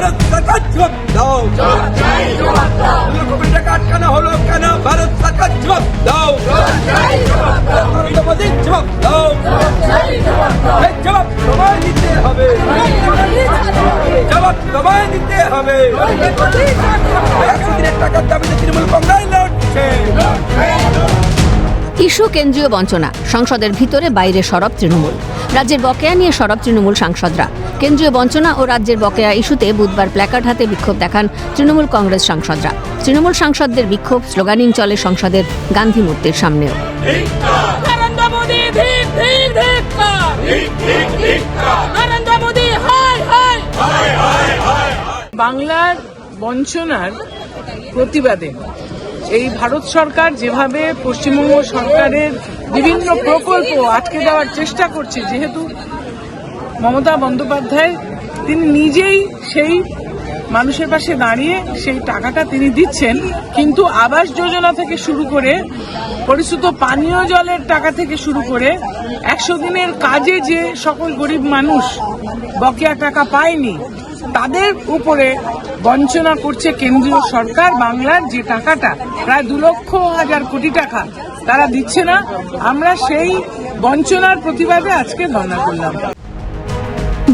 ভারত সরকার জবাব দাও। হলো কেন? ভারত সরকার দাও। মোদী দাও। হবে। জবাব হবে। টাকার দাবিতে তৃণমূল কংগ্রেস লড়ছে। ইস্যু কেন্দ্রীয় বঞ্চনা, সংসদের ভিতরে বাইরে সরব তৃণমূল। রাজ্যের বকেয়া নিয়ে সরব তৃণমূল সাংসদরা। কেন্দ্রীয় বঞ্চনা ও রাজ্যের বকেয়া ইস্যুতে বুধবার প্ল্যাকার্ড হাতে বিক্ষোভ দেখান তৃণমূল কংগ্রেস সাংসদরা। তৃণমূল সাংসদদের বিক্ষোভ স্লোগানিং চলে সংসদের গান্ধী মূর্তির সামনেও। নরেন্দ্র মোদী ধিক ধিক ধিক নরেন্দ্র মোদী হাই হাই। বাংলার বঞ্চনার প্রতিবাদে এই ভারত সরকার যেভাবে পশ্চিমবঙ্গ সরকারের বিভিন্ন প্রকল্প আটকে দেওয়ার চেষ্টা করছে যেহেতু মমতা বন্দ্যোপাধ্যায়, তিনি নিজেই সেই মানুষের পাশে দাঁড়িয়ে সেই টাকাটা তিনি দিচ্ছেন। কিন্তু আবাস যোজনা থেকে শুরু করে পরিশ্রুত পানীয় জলের টাকা থেকে শুরু করে একশো দিনের কাজে যে সকল গরিব মানুষ বকেয়া টাকা পায়নি, তাদের উপরে বঞ্চনা করছে কেন্দ্রীয় সরকার বাংলার যে টাকাটা, প্রায় দু লক্ষ হাজার কোটি টাকা তারা দিচ্ছে না। আমরা সেই বঞ্চনার প্রতিবাদে আজকে ধর্ণা করলাম।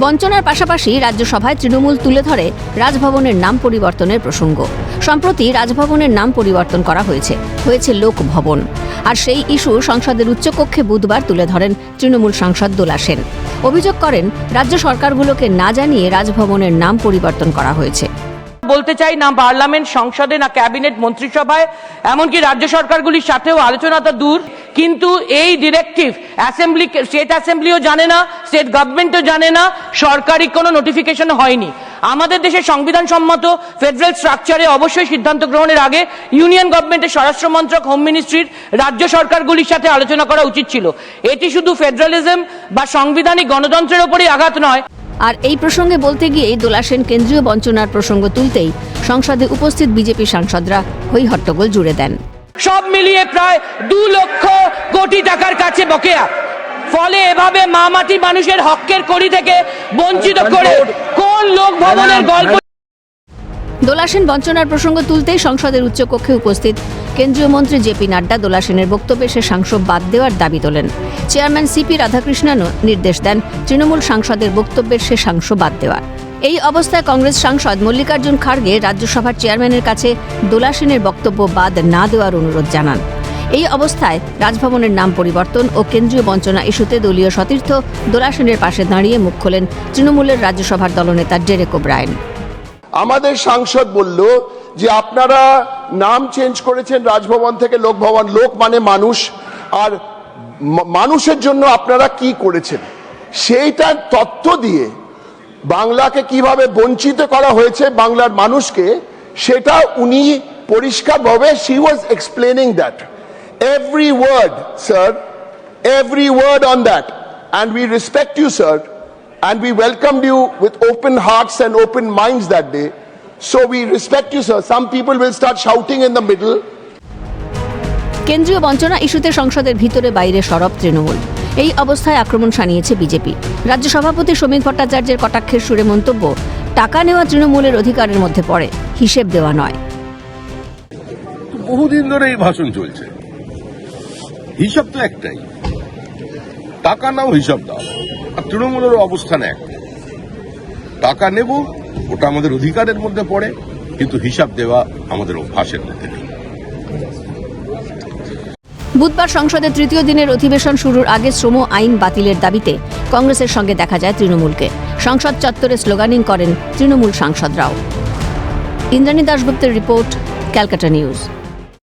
বঞ্চনার পাশাপাশি রাজ্যসভায় তৃণমূল তুলে ধরে রাজভবনের নাম পরিবর্তনের প্রসঙ্গ। সম্প্রতি রাজভবনের নাম পরিবর্তন করা হয়েছে। হয়েছে লোকভবন আর সেই ইস্যু সংসদের উচ্চকক্ষে বুধবার তুলে ধরেন তৃণমূল সাংসদ দোলা সেন। অভিযোগ করেন, রাজ্য সরকারগুলোকে না জানিয়ে রাজভবনের নাম পরিবর্তন করা হয়েছে। বলতে চাই, না পার্লামেন্ট, সংসদে, না ক্যাবিনেট, মন্ত্রিসভায়, এমনকি রাজ্য সরকারগুলির সাথেও আলোচনা তো দূর, কিন্তু এই ডিরেক্টিভ অ্যাসেম্বলি স্টেট অ্যাসেম্বলিও জানে না স্টেট গভর্নমেন্টও জানে না, সরকারি কোনো নোটিফিকেশন হয়নি। আমাদের দেশের সংবিধান সম্মত ফেডারেল স্ট্রাকচারে অবশ্যই সিদ্ধান্ত গ্রহণের আগে ইউনিয়ন গভর্নমেন্টের স্বরাষ্ট্র মন্ত্রক হোম মিনিস্ট্রির রাজ্য সরকারগুলির সাথে আলোচনা করা উচিত ছিল। এটি শুধু ফেডারালিজম বা সাংবিধানিক গণতন্ত্রের ওপরই আঘাত নয় আর এই প্রসঙ্গে বলতে গিয়ে দোলা সেন কেন্দ্রীয় বঞ্চনার প্রসঙ্গ তুলতেই সংসদে উপস্থিত বিজেপি সাংসদরা হই হট্টগোল জুড়ে দেন। সব মিলিয়ে প্রায় দু লক্ষ কোটি টাকার কাছে বকেয়া। ফলে এভাবে মা মাটি মানুষের হকের কড়ি থেকে বঞ্চিত করে কোন লোক ভবনের গল্প দোলা সেন বঞ্চনার প্রসঙ্গ তুলতেই সংসদের উচ্চকক্ষে উপস্থিত। কেন্দ্রীয় মন্ত্রী জেপি নাড্ডা দোলাসেনের বক্তব্যে সে সাংসদ বাদ দেওয়ার দাবি তোলেন। চেয়ারম্যান সিপি রাধাকৃষ্ণনও নির্দেশ দেন তৃণমূল সাংসদের বক্তব্যের সে সাংস বাদ দেওয়ার। এই অবস্থায় কংগ্রেস সাংসদ মল্লিকার্জুন খাড়গে রাজ্যসভার চেয়ারম্যানের কাছে দোলাসেনের বক্তব্য বাদ না দেওয়ার অনুরোধ জানান। এই অবস্থায় রাজভবনের নাম পরিবর্তন ও কেন্দ্রীয় বঞ্চনা ইস্যুতে দলীয় সতীর্থ দোলাসেনের পাশে দাঁড়িয়ে মুখ খোলেন তৃণমূলের রাজ্যসভার দলনেতা ডেরেক ওব্রায়েন। আমাদের সাংসদ বলল যে আপনারা নাম চেঞ্জ করেছেন রাজভবন থেকে লোকভবন, লোক মানে মানুষ, আর মানুষের জন্য আপনারা কি করেছেন সেইটার তথ্য দিয়ে বাংলাকে কীভাবে বঞ্চিত করা হয়েছে বাংলার মানুষকে, সেটা উনি পরিষ্কারভাবে she was explaining that every word sir every word on that and we respect you sir. And we welcomed you with open hearts and open minds that day. So we respect you, sir. Some people will start shouting in the middle. কেন্দ্রীয় বঞ্চনা ইস্যুতে সংসদের ভিতরে বাইরে সরব তৃণমূল এই অবস্থায় আক্রমণ শানিয়েছে বিজেপি রাজ্য সভাপতি শ্রমিক ভট্টাচার্যের কটাক্ষের সুরে মন্তব্য টাকা নেওয়া তৃণমূলের অধিকারের মধ্যে পড়ে হিসেব দেওয়া নয় বহুদিন ধরে এই ভাষণ চলছে হিসাব তো একটাই টাকা নাও হিসাব দাও আর তৃণমূলের অবস্থান এক টাকা নেব, ওটা আমাদের অধিকারের মধ্যে পড়ে, কিন্তু হিসাব দেওয়া আমাদের অভ্যাসের মধ্যে নেই। বুধবার সংসদের তৃতীয় দিনের অধিবেশন শুরুর আগে শ্রম আইন বাতিলের দাবিতে কংগ্রেসের সঙ্গে দেখা যায় তৃণমূলকে। সংসদ চত্বরে স্লোগানিং করেন তৃণমূল সাংসদরাও। ইন্দ্রাণী দাশগুপ্তের রিপোর্ট, ক্যালকাটা নিউজ।